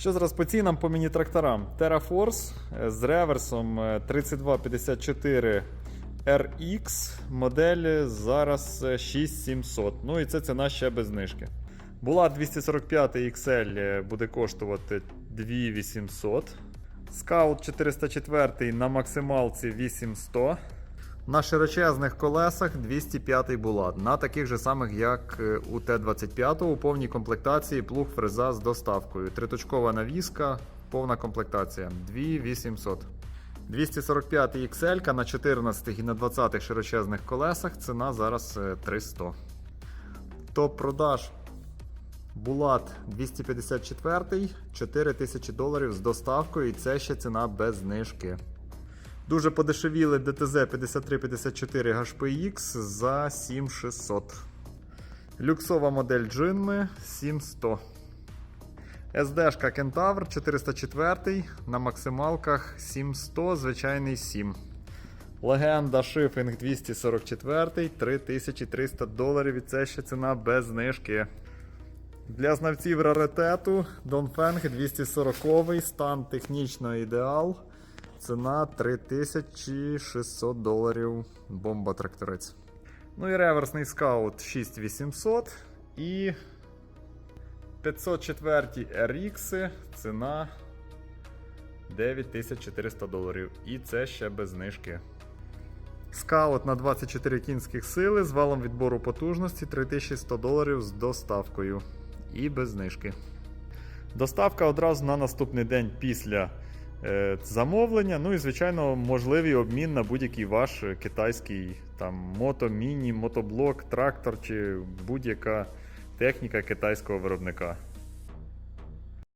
Що зараз по цінам по міні-тракторам? TerraForce е, з реверсом е, 3254 RX, модель зараз е, 6700. Ну і це ціна ще без знижки. Була 245 XL е, буде коштувати 2800. Scout 404 на максималці 8100. На широчезних колесах 205 булат. На таких же самих, як е, у Т-25 у повній комплектації плуг фреза з доставкою. Триточкова навіска, повна комплектація 2800. 245 XL на 14 і на 20 широчезних колесах ціна зараз е, 300. Топ продаж Булат 254 4000 доларів з доставкою, і це ще ціна без знижки. Дуже подешевіли DTZ 5354 HPX за 7600. Люксова модель Jinme 7100. SD-шка Кентавр 404 на максималках 7100, звичайний 7. Легенда Шифінг 244 3300 доларів і це ще ціна без знижки. Для знавців раритету Донфенг 240 стан технічно ідеал. Ціна 3600 доларів. Бомба тракторець. Ну і реверсний скаут 6800 і 504 RX. Ціна 9400 доларів. І це ще без знижки. Скаут на 24 кінських сили з валом відбору потужності 3100 доларів з доставкою. І без знижки. Доставка одразу на наступний день після замовлення. Ну і, звичайно, можливий обмін на будь-який ваш е, китайський там мото, міні, мотоблок, трактор чи будь-яка техніка китайського виробника.